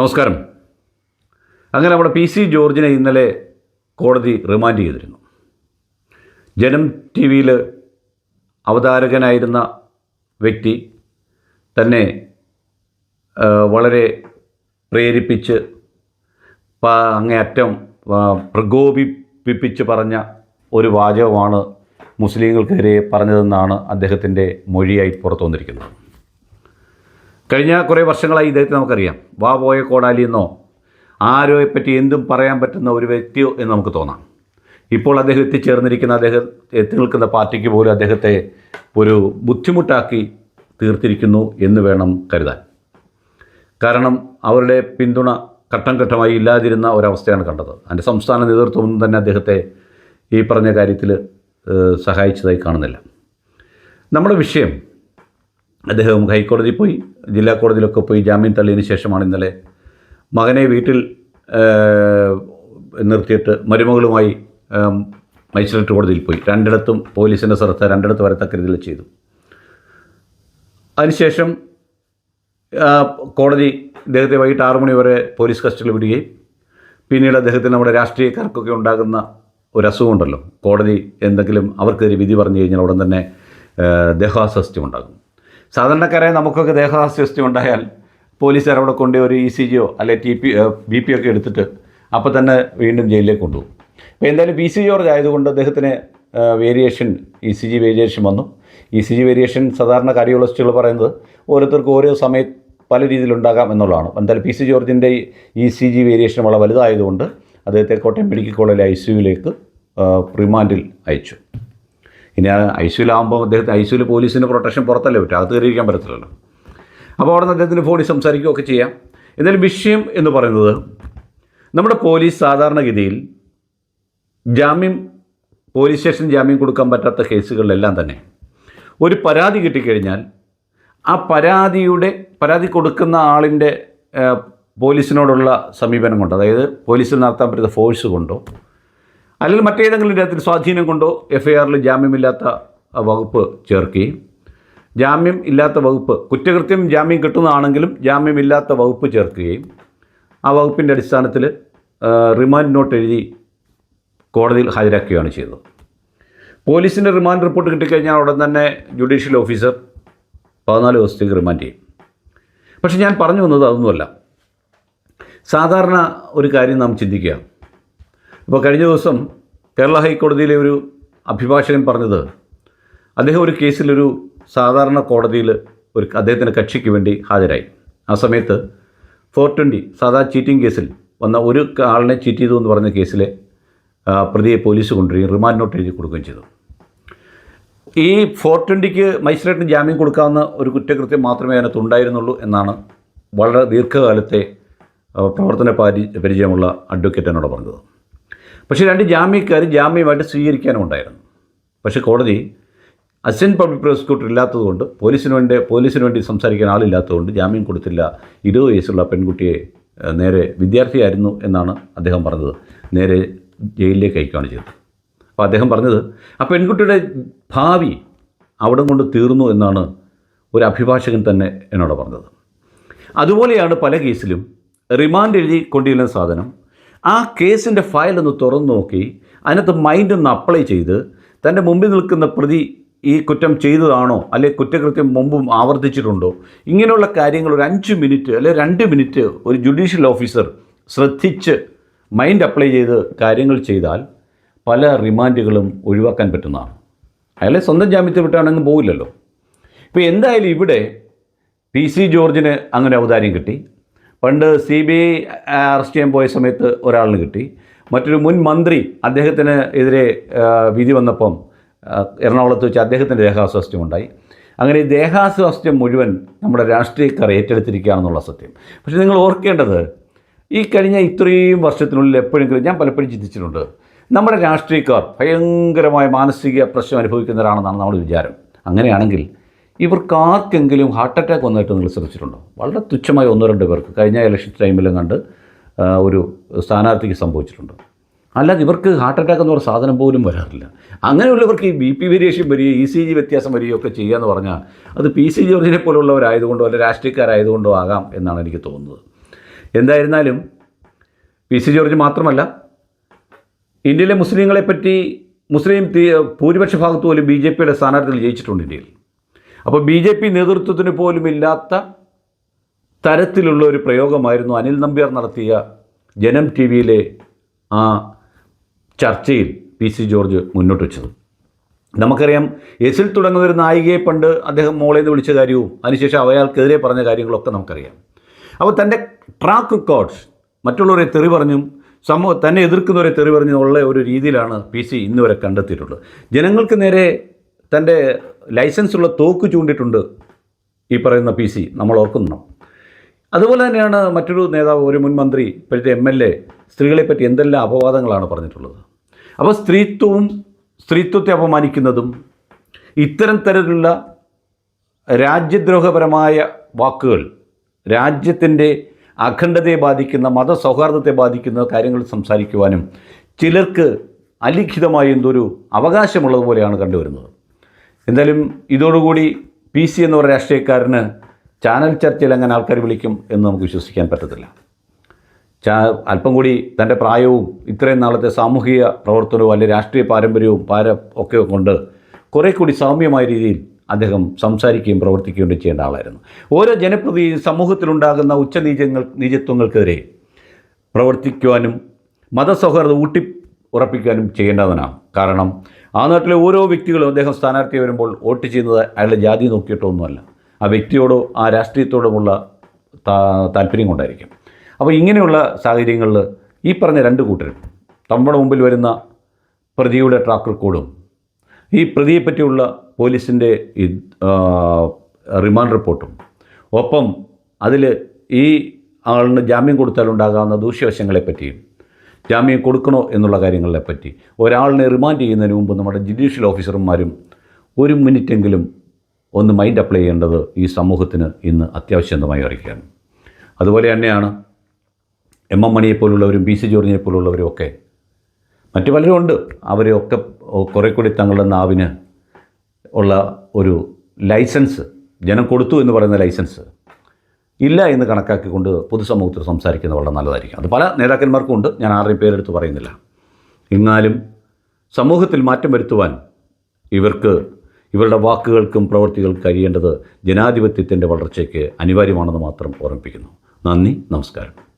നമസ്കാരം. അങ്ങനെ നമ്മുടെ പി സി ജോർജിനെ ഇന്നലെ കോടതി റിമാൻഡ് ചെയ്തിരുന്നു. ജനം ടി വിയിൽ അവതാരകനായിരുന്ന വ്യക്തി തന്നെ വളരെ പ്രേരിപ്പിച്ച് അങ്ങേയറ്റം പ്രകോപിപ്പിച്ച് പറഞ്ഞ ഒരു വാചകമാണ് മുസ്ലിങ്ങൾക്കെതിരെ പറഞ്ഞതെന്നാണ് അദ്ദേഹത്തിന്റെ മൊഴിയായി പുറത്തു വന്നിരിക്കുന്നത് കഴിഞ്ഞ കുറേ വർഷങ്ങളായി ഇദ്ദേഹത്തെ നമുക്കറിയാം. വാ പോയ കോടാലി എന്നോ ആരോയെപ്പറ്റി എന്തും പറയാൻ പറ്റുന്ന ഒരു വ്യക്തിയോ എന്ന് നമുക്ക് തോന്നാം. ഇപ്പോൾ അദ്ദേഹം എത്തിച്ചേർന്നിരിക്കുന്ന അദ്ദേഹം എത്തി നിൽക്കുന്ന പാർട്ടിക്ക് പോലും അദ്ദേഹത്തെ ഒരു ബുദ്ധിമുട്ടാക്കി തീർത്തിരിക്കുന്നു എന്ന് വേണം കരുതാൻ. കാരണം അവരുടെ പിന്തുണ ഘട്ടം ഘട്ടമായി ഇല്ലാതിരുന്ന ഒരവസ്ഥയാണ് കണ്ടത്. അതിന്റെ സംസ്ഥാന നേതൃത്വം തന്നെ അദ്ദേഹത്തെ ഈ പറഞ്ഞ കാര്യത്തിൽ സഹായിച്ചതായി കാണുന്നില്ല. നമ്മുടെ വിഷയം അദ്ദേഹം ഹൈക്കോടതിയിൽ പോയി ജില്ലാ കോടതിയിലൊക്കെ പോയി ജാമ്യം തള്ളിയതിന് ശേഷമാണ് ഇന്നലെ മകനെ വീട്ടിൽ നിർത്തിയിട്ട് മരുമകളുമായി മജിസ്ട്രേറ്റ് കോടതിയിൽ പോയി. രണ്ടിടത്തും പോലീസിന്റെ ശ്രദ്ധ രണ്ടിടത്ത് വരത്തക്ക രീതിയിൽ ചെയ്തു. അതിനുശേഷം കോടതി ഇദ്ദേഹത്തെ വൈകിട്ട് ആറു മണി വരെ പോലീസ് കസ്റ്റഡിയിൽ വിടുകയും പിന്നീട് അദ്ദേഹത്തിന് നമ്മുടെ രാഷ്ട്രീയക്കാർക്കൊക്കെ ഉണ്ടാകുന്ന ഒരു അസുഖമുണ്ടല്ലോ. കോടതി എന്തെങ്കിലും അവർക്കെതിരെ വിധി പറഞ്ഞു കഴിഞ്ഞാൽ ഉടൻ തന്നെ ദേഹാസ്വസ്ഥ്യം ഉണ്ടാകും. സാധാരണക്കാരായ നമുക്കൊക്കെ ദേഹാസ്വസ്ഥ്യം ഉണ്ടായാൽ പോലീസുകാർ അവിടെ കൊണ്ട് ഒരു ഇ സി ജിയോ അല്ലെ ടി പി ബി പി ഒക്കെ എടുത്തിട്ട് അപ്പോൾ തന്നെ വീണ്ടും ജയിലിലേക്ക് കൊണ്ടുപോകും. അപ്പോൾ എന്തായാലും പി സി ജോർജ് ആയതുകൊണ്ട് അദ്ദേഹത്തിന് variation E C G variation വന്നു. ഇ സി ജി വേരിയേഷൻ സാധാരണ കാർഡിയോളജിസ്റ്റുകൾ പറയുന്നത് ഓരോരുത്തർക്കും ഓരോ സമയത്ത് പല രീതിയിലുണ്ടാകാം എന്നുള്ളതാണ്. എന്തായാലും പി സി ജോർജിന്റെ ഇ സി ജി വേരിയേഷൻ വളരെ വലുതായതുകൊണ്ട് അദ്ദേഹത്തെ കോട്ടയം മെഡിക്കൽ കോളേജിലെ ഐ സിയുയിലേക്ക് റിമാൻഡിൽ അയച്ചു. ഇനി ആ ഐ സിയിലാകുമ്പോൾ അദ്ദേഹത്തെ ഐ പോലീസിന്റെ പ്രൊട്ടക്ഷൻ പുറത്തല്ലേ പറ്റും? അത് കയറിയിരിക്കാൻ പറ്റത്തില്ലല്ലോ. അപ്പോൾ അവിടെ നിന്ന് അദ്ദേഹത്തിന് ഫോണിൽ സംസാരിക്കുകയൊക്കെ ചെയ്യാം. എന്നാലും വിഷയം എന്ന് പറയുന്നത് നമ്മുടെ പോലീസ് സാധാരണഗതിയിൽ ജാമ്യം പോലീസ് സ്റ്റേഷൻ ജാമ്യം കൊടുക്കാൻ പറ്റാത്ത കേസുകളിലെല്ലാം തന്നെ ഒരു പരാതി കിട്ടിക്കഴിഞ്ഞാൽ ആ പരാതിയുടെ പരാതി കൊടുക്കുന്ന ആളിന്റെ പോലീസിനോടുള്ള സമീപനം കൊണ്ട് അതായത് പോലീസിൽ നടത്താൻ പറ്റുന്ന ഫോഴ്സ് കൊണ്ടോ അല്ലെങ്കിൽ മറ്റേതെങ്കിലും തരത്തിൽ സ്വാധീനം കൊണ്ടോ എഫ് ഐ ആറിൽ ജാമ്യമില്ലാത്ത വകുപ്പ് ചേർക്കുകയും ജാമ്യം ഇല്ലാത്ത വകുപ്പ് കുറ്റകൃത്യം ജാമ്യം കിട്ടുന്നതാണെങ്കിലും ജാമ്യമില്ലാത്ത വകുപ്പ് ചേർക്കുകയും ആ വകുപ്പിന്റെ അടിസ്ഥാനത്തിൽ റിമാൻഡ് നോട്ട് എഴുതി കോടതിയിൽ ഹാജരാക്കുകയാണ് ചെയ്തത്. പോലീസിന്റെ റിമാൻഡ് റിപ്പോർട്ട് കിട്ടിക്കഴിഞ്ഞാൽ ഉടൻ തന്നെ ജുഡീഷ്യൽ ഓഫീസർ പതിനാല് ദിവസത്തേക്ക് റിമാൻഡ് ചെയ്യും. പക്ഷേ ഞാൻ പറഞ്ഞു വന്നത് അതൊന്നുമല്ല. സാധാരണ ഒരു കാര്യം നാം ചിന്തിക്കുക. ഇപ്പോൾ കഴിഞ്ഞ ദിവസം കേരള ഹൈക്കോടതിയിലെ ഒരു അഭിഭാഷകൻ പറഞ്ഞത് അദ്ദേഹം ഒരു കേസിലൊരു സാധാരണ കോടതിയിൽ ഒരു അദ്ദേഹത്തിന്റെ കക്ഷിക്ക് വേണ്ടി ഹാജരായി. ആ സമയത്ത് ഫോർ ട്വന്റി സാധാ ചീറ്റിംഗ് കേസിൽ വന്ന ഒരു ആളിനെ ചീറ്റ് ചെയ്തു എന്ന് പറഞ്ഞ കേസിലെ പ്രതിയെ പോലീസ് കൊണ്ടുവരികയും റിമാൻഡ് നോട്ട് എഴുതി കൊടുക്കുകയും ചെയ്തു. ഈ ഫോർ ട്വന്റിക്ക് മജിസ്ട്രേറ്റിന് ജാമ്യം കൊടുക്കാവുന്ന ഒരു കുറ്റകൃത്യം മാത്രമേ അതിനകത്ത് ഉണ്ടായിരുന്നുള്ളൂ എന്നാണ് വളരെ ദീർഘകാലത്തെ പ്രവർത്തന പാരി പരിചയമുള്ള അഡ്വക്കേറ്റ് എന്നോട് പറഞ്ഞത്. പക്ഷേ രണ്ട് ജാമ്യക്കാർ ജാമ്യമായിട്ട് സ്വീകരിക്കാനും ഉണ്ടായിരുന്നു പക്ഷേ കോടതി അസിസ്റ്റന്റ് പബ്ലിക് പ്രോസിക്യൂട്ടർ ഇല്ലാത്തതുകൊണ്ട് പോലീസിന് വേണ്ടി പോലീസിന് വേണ്ടി സംസാരിക്കാൻ ആളില്ലാത്തതുകൊണ്ട് ജാമ്യം കൊടുത്തില്ല. ഇരുപത് വയസ്സുള്ള പെൺകുട്ടിയെ നേരെ വിദ്യാർത്ഥിയായിരുന്നു എന്നാണ് അദ്ദേഹം പറഞ്ഞത്. നേരെ ജയിലിലേക്ക് അയക്കുകയാണ് ചെയ്തത്. അപ്പോൾ അദ്ദേഹം പറഞ്ഞത് ആ പെൺകുട്ടിയുടെ ഭാവി അവിടെ കൊണ്ട് തീർന്നു എന്നാണ് ഒരു അഭിഭാഷകൻ തന്നെ എന്നോട് പറഞ്ഞത്. അതുപോലെയാണ് പല കേസിലും റിമാൻഡ് എഴുതി കൊണ്ടുവരുന്ന സാധനം ആ കേസിന്റെ ഫയൽ ഒന്ന് തുറന്നു നോക്കി. അതിനകത്ത് മൈൻഡ് ഒന്ന് അപ്ലൈ ചെയ്ത് തന്റെ മുമ്പിൽ നിൽക്കുന്ന പ്രതി ഈ കുറ്റം ചെയ്തതാണോ? അല്ലെ കുറ്റകൃത്യം മുമ്പും ആവർത്തിച്ചിട്ടുണ്ടോ? ഇങ്ങനെയുള്ള കാര്യങ്ങൾ ഒരു അഞ്ച് മിനിറ്റ് അല്ലെ രണ്ട് മിനിറ്റ് ഒരു ജുഡീഷ്യൽ ഓഫീസർ ശ്രദ്ധിച്ച് മൈൻഡ് അപ്ലൈ ചെയ്ത് കാര്യങ്ങൾ ചെയ്താൽ പല റിമാൻഡുകളും ഒഴിവാക്കാൻ പറ്റുന്നതാണ്. അയാളെ സ്വന്തം ജാമ്യത്തിൽ വിട്ടാണെങ്കിൽ പോവില്ലല്ലോ. ഇപ്പോൾ എന്തായാലും ഇവിടെ പി സി ജോർജിന് അങ്ങനെ ഔദാര്യം കിട്ടി. പണ്ട് സി ബി ഐ അറസ്റ്റ് ചെയ്യാൻ പോയ സമയത്ത് ഒരാളിന് കിട്ടി. മറ്റൊരു മുൻ മന്ത്രി അദ്ദേഹത്തിന് എതിരെ വിധി വന്നപ്പം എറണാകുളത്ത് വെച്ച് അദ്ദേഹത്തിന്റെ ദേഹാസ്വാസ്ഥ്യം ഉണ്ടായി. അങ്ങനെ ദേഹാസ്വാസ്ഥ്യം മുഴുവൻ നമ്മുടെ രാഷ്ട്രീയക്കാർ ഏറ്റെടുത്തിരിക്കുകയാണെന്നുള്ള സത്യം. പക്ഷേ നിങ്ങൾ ഓർക്കേണ്ടത് ഈ കഴിഞ്ഞ ഇത്രയും വർഷത്തിനുള്ളിൽ എപ്പോഴെങ്കിലും ഞാൻ പലപ്പോഴും ചിന്തിച്ചിട്ടുണ്ട് നമ്മുടെ രാഷ്ട്രീയക്കാർ ഭയങ്കരമായ മാനസിക പ്രശ്നം അനുഭവിക്കുന്നവരാണെന്നാണ് നമ്മുടെ വിചാരം. അങ്ങനെയാണെങ്കിൽ ഇവർക്ക് ആർക്കെങ്കിലും ഹാർട്ട് അറ്റാക്ക് വന്നിട്ട് നിങ്ങൾ ശ്രദ്ധിച്ചിട്ടുണ്ടോ? വളരെ തുച്ഛമായ ഒന്നോ രണ്ടോ പേർക്ക് കഴിഞ്ഞ ഇലക്ഷൻ ടൈമിലും കണ്ട് ഒരു സ്ഥാനാർത്ഥിക്ക് സംഭവിച്ചിട്ടുണ്ട്. അല്ലാതെ ഇവർക്ക് ഹാർട്ട് അറ്റാക്ക് എന്ന് പറഞ്ഞ സാധനം പോലും വരാറില്ല. അങ്ങനെയുള്ളവർക്ക് ഈ ബി പി വേരിയേഷൻ വരികയും ഇ സി ജി വ്യത്യാസം വരികയും ഒക്കെ ചെയ്യുക എന്ന് പറഞ്ഞാൽ അത് പി സി ജോർജിനെ പോലുള്ളവരായതുകൊണ്ടോ അല്ലെ രാഷ്ട്രീയക്കാരായതുകൊണ്ടോ ആകാം എന്നാണ് എനിക്ക് തോന്നുന്നത്. എന്തായിരുന്നാലും പി സി ജോർജ് മാത്രമല്ല ഇന്ത്യയിലെ മുസ്ലിങ്ങളെപ്പറ്റി മുസ്ലിം ഭൂരിപക്ഷ ഭാഗത്ത് പോലും ബി ജെ പിയുടെ സ്ഥാനാർത്ഥികൾ ജയിച്ചിട്ടുണ്ട് ഇന്ത്യയിൽ. അപ്പോൾ ബി ജെ പി നേതൃത്വത്തിന് പോലും ഇല്ലാത്ത തരത്തിലുള്ള ഒരു പ്രയോഗമായിരുന്നു അനിൽ നമ്പ്യാർ നടത്തിയ ജനം ടി വിയിലെ ആ ചർച്ചയിൽ പി സി ജോർജ് മുന്നോട്ട് വെച്ചത്. നമുക്കറിയാം എസിൽ തുടങ്ങുന്ന ഒരു നായികയെ പണ്ട് അദ്ദേഹം മോളേന്ന് വിളിച്ച കാര്യവും അതിനുശേഷം അവയാൾക്കെതിരെ പറഞ്ഞ കാര്യങ്ങളൊക്കെ നമുക്കറിയാം. അപ്പോൾ തന്റെ ട്രാക്ക് റെക്കോർഡ്സ് മറ്റുള്ളവരെ തെറി പറഞ്ഞും സമൂഹ തന്നെ എതിർക്കുന്നവരെ തെറി പറഞ്ഞും ഉള്ള ഒരു രീതിയിലാണ് പി സി ഇന്നുവരെ കണ്ടെത്തിയിട്ടുള്ളത്. ജനങ്ങൾക്ക് നേരെ തന്റെ ലൈസൻസുള്ള തോക്ക് ചൂണ്ടിട്ടുണ്ട് ഈ പറയുന്ന പി സി. നമ്മൾ ഓർക്കുന്നു. അതുപോലെ തന്നെയാണ് മറ്റൊരു നേതാവ് ഒരു മുൻ മന്ത്രി ഇപ്പോഴത്തെ എം എൽ എ സ്ത്രീകളെ പറ്റി എന്തെല്ലാം അപവാദങ്ങളാണ് പറഞ്ഞിട്ടുള്ളത്. അപ്പോൾ സ്ത്രീത്വവും സ്ത്രീത്വത്തെ അപമാനിക്കുന്നതും ഇത്തരം തരത്തിലുള്ള രാജ്യദ്രോഹപരമായ വാക്കുകൾ രാജ്യത്തിന്റെ അഖണ്ഡതയെ ബാധിക്കുന്ന മതസൗഹാർദ്ദത്തെ ബാധിക്കുന്ന കാര്യങ്ങൾ സംസാരിക്കുവാനും ചിലർക്ക് അലിഖിതമായ എന്തൊരു അവകാശമുള്ളതുപോലെയാണ് കണ്ടുവരുന്നത്. എന്തായാലും ഇതോടുകൂടി പി സി എന്ന് പറയുന്ന രാഷ്ട്രീയക്കാരന് ചാനൽ ചർച്ചയിൽ അങ്ങനെ ആൾക്കാർ വിളിക്കും എന്ന് നമുക്ക് വിശ്വസിക്കാൻ പറ്റത്തില്ല. ചാ അല്പം കൂടി തന്റെ പ്രായവും ഇത്രയും നാളത്തെ സാമൂഹിക പ്രവർത്തനവും അല്ലെങ്കിൽ രാഷ്ട്രീയ പാരമ്പര്യവും പാര ഒക്കെ കൊണ്ട് കുറേ കൂടി സൗമ്യമായ രീതിയിൽ അദ്ദേഹം സംസാരിക്കുകയും പ്രവർത്തിക്കുകയും ചെയ്യേണ്ട ആളായിരുന്നു. ഓരോ ജനപ്രതി സമൂഹത്തിലുണ്ടാകുന്ന ഉച്ചനീചങ്ങൾ നീചത്വങ്ങൾക്കെതിരെ പ്രവർത്തിക്കുവാനും മതസൗഹാർദ്ദം ഊട്ടി ഉറപ്പിക്കാനും ചെയ്യേണ്ടവനാണ്. കാരണം ആ നാട്ടിലെ ഓരോ വ്യക്തികളും അദ്ദേഹം സ്ഥാനാർത്ഥി വരുമ്പോൾ വോട്ട് ചെയ്യുന്നത് അയാളുടെ ജാതി നോക്കിയിട്ടൊന്നുമല്ല ആ വ്യക്തിയോടോ ആ രാഷ്ട്രീയത്തോടുമുള്ള താല്പര്യം കൊണ്ടായിരിക്കും. അപ്പോൾ ഇങ്ങനെയുള്ള സാഹചര്യങ്ങളിൽ ഈ പറഞ്ഞ രണ്ട് കൂട്ടരും നമ്മുടെ മുമ്പിൽ വരുന്ന പ്രതിയുടെ ട്രാക്ക് റെക്കോർഡും ഈ പ്രതിയെപ്പറ്റിയുള്ള പോലീസിന്റെ റിമാൻഡ് റിപ്പോർട്ടും ഒപ്പം അതിൽ ഈ ആളിന് ജാമ്യം കൊടുത്താലുണ്ടാകാവുന്ന ദൂഷ്യവശങ്ങളെപ്പറ്റിയും ജാമ്യം കൊടുക്കണോ എന്നുള്ള കാര്യങ്ങളെ പറ്റി. ഒരാളിനെ റിമാൻഡ് ചെയ്യുന്നതിന് മുമ്പ് നമ്മുടെ ജുഡീഷ്യൽ ഓഫീസർമാരും ഒരു മിനിറ്റെങ്കിലും ഒന്ന് മൈൻഡ് അപ്ലൈ ചെയ്യേണ്ടത് ഈ സമൂഹത്തിന് ഇന്ന് അത്യാവശ്യമായി അറിയിക്കുകയാണ്. അതുപോലെ തന്നെയാണ് എം എം മണിയെപ്പോലുള്ളവരും ബി സി ജോർജിനെ പോലുള്ളവരും ഒക്കെ മറ്റു പലരും ഉണ്ട്. അവരെയൊക്കെ കുറേ കൂടി തങ്ങളുടെ നാവിന് ഉള്ള ഒരു ലൈസൻസ് ജനം കൊടുത്തു എന്ന് പറയുന്ന ലൈസൻസ് ഇല്ല എന്ന് കണക്കാക്കിക്കൊണ്ട് പൊതുസമൂഹത്തിൽ സംസാരിക്കുന്നത് വളരെ നല്ലതായിരിക്കും. അത് പല നേതാക്കന്മാർക്കും ഉണ്ട്. ഞാൻ ആരുടെയും പേരെടുത്ത് പറയുന്നില്ല. എന്നാലും സമൂഹത്തിൽ മാറ്റം വരുത്തുവാൻ ഇവർക്ക് ഇവരുടെ വാക്കുകൾക്കും പ്രവൃത്തികൾക്കും കഴിയേണ്ടത് ജനാധിപത്യത്തിന്റെ വളർച്ചയ്ക്ക് അനിവാര്യമാണെന്ന് മാത്രം ഓർമ്മിപ്പിക്കുന്നു. നന്ദി നമസ്കാരം.